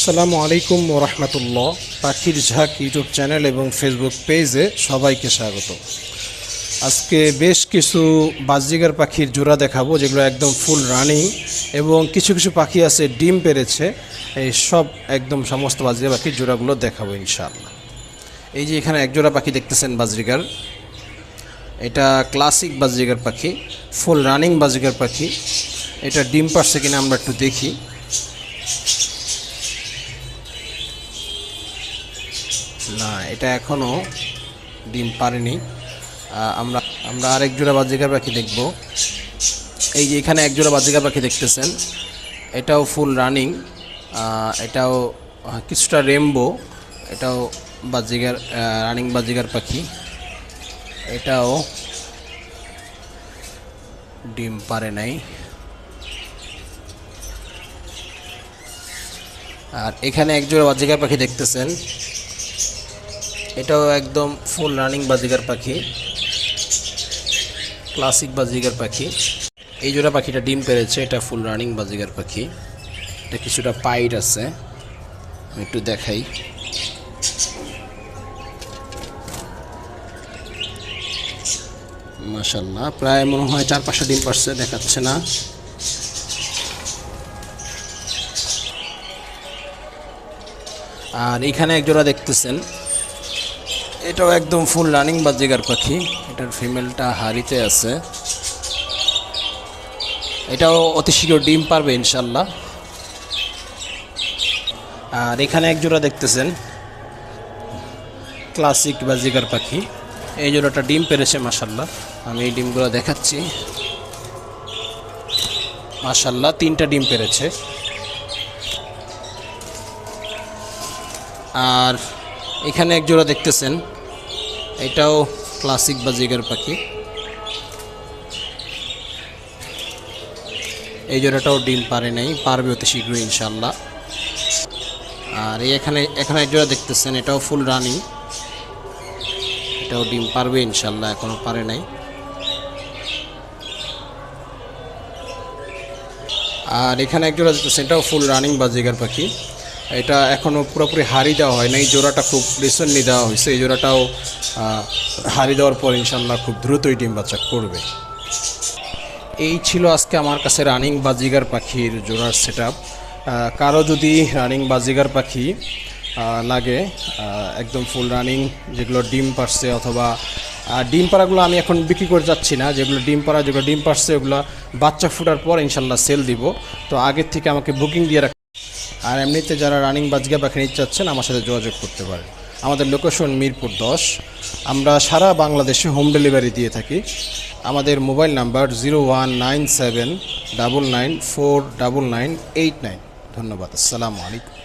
আসসালামু আলাইকুম ওরহমতুল্লাহ পাখির ঝাঁক ইউটিউব চ্যানেল এবং ফেসবুক পেজে সবাইকে স্বাগত। আজকে বেশ কিছু বাজিগার পাখির জোড়া দেখাবো, যেগুলো একদম ফুল রানিং এবং কিছু কিছু পাখি আছে ডিম পেরেছে। এই সব একদম সমস্ত বাজরিগার পাখির জোড়াগুলো দেখাবো ইনশাআল্লাহ। এই যে এখানে এক জোড়া পাখি দেখতেছেন বাজরিগার এটা ক্লাসিক বাজরিগার পাখি ফুল রানিং বাজরিগার পাখি। এটা ডিম পারছে কিনা আমরা একটু দেখি। না, এটা এখনও ডিম পারেনি। আমরা আমরা আরেক জোড়া বাজিকার পাখি দেখব। এই যে এখানে এক জোড়া বাজিকার পাখি দেখতেছেন, এটাও ফুল রানিং এটাও কিছুটা রেমবো এটাও বাজিগার রানিং বাজিগার পাখি। এটাও ডিম পারে নাই। আর এখানে এক জোড়া বাজিকার পাখি দেখতেছেন এটাও একদম ফুল রানিং বাজিগার পাখি। ক্লাসিক বাজিগার পাখি। এই জোড়া পাখিটা ডিম পেরেছে, এটা ফুল রানিং বাজিগার পাখি। এটা কিছুটা পাইট আছে। একটু দেখাই। মাশাল্লাহ প্রায় মনে হয় চার পাঁচটা ডিম পারছে, দেখাচ্ছে না। আর এখানে এক জোড়া দেখতেছেন। এটাও একদম ফুল রানিং বাজিগার পাখি। এটার ফিমেলটা হারিতে আছে। এটাও অতি শীঘ্র ডিম পারবে ইনশাল্লাহ আর এখানে এক জোড়া দেখতেছেন। ক্লাসিক বাজিগার পাখি। এই জোড়াটা ডিম পেরেছে মাসাল্লাহ আমি এই ডিমগুলো দেখাচ্ছি। মাসাল্লাহ তিনটা ডিম পেরেছে। আর এখানে এক জোড়া দেখতেছেন। এটাও ক্লাসিক বাজিগার পাখি। এই জোড়াটাও ডিম পারে নাই, পারবে অতি শীঘ্রই ইনশাল্লাহ আর এই এখানে এখানে এক জোড়া দেখতেছেন, এটাও ফুল রানিং এটাও ডিম পারবে ইনশাল্লাহ এখনও পারে নাই। আর এখানে এক জোড়া দেখতেছেন, এটাও ফুল রানিং বাজিগার পাখি। এটা এখনও পুরোপুরি হারি দেওয়া হয় না এই জোড়াটা খুব রিসেন্টলি দেওয়া হয়েছে। এই জোড়াটাও হারি দেওয়ার পর ইনশাল্লাহ খুব দ্রুতই ডিম বাচ্চা করবে। এই ছিল আজকে আমার কাছে রানিং বাজিগার পাখির জোড়ার সেট কারও যদি রানিং বাজিগার পাখি লাগে একদম ফুল রানিং যেগুলো ডিম পারছে অথবা ডিম পাড়াগুলো আমি এখন বিক্রি করে যাচ্ছি না, যেগুলো ডিম পাড়া, যেগুলো ডিম পারছে ওগুলো বাচ্চা ফুটার পর ইনশাল্লাহ সেল দিব। তো আগের থেকে আমাকে বুকিং দিয়ে রাখ আর এমনিতে যারা রানিং বাজগা পাখি নিতে চাচ্ছেন, আমার সাথে যোগাযোগ করতে পারেন। আমাদের লোকেশন মিরপুর দশ। আমরা সারা বাংলাদেশে হোম ডেলিভারি দিয়ে থাকি। আমাদের mobile number zero one nine seven double nine four double nine eight nine ধন্যবাদ। আসসালামু আলাইকুম।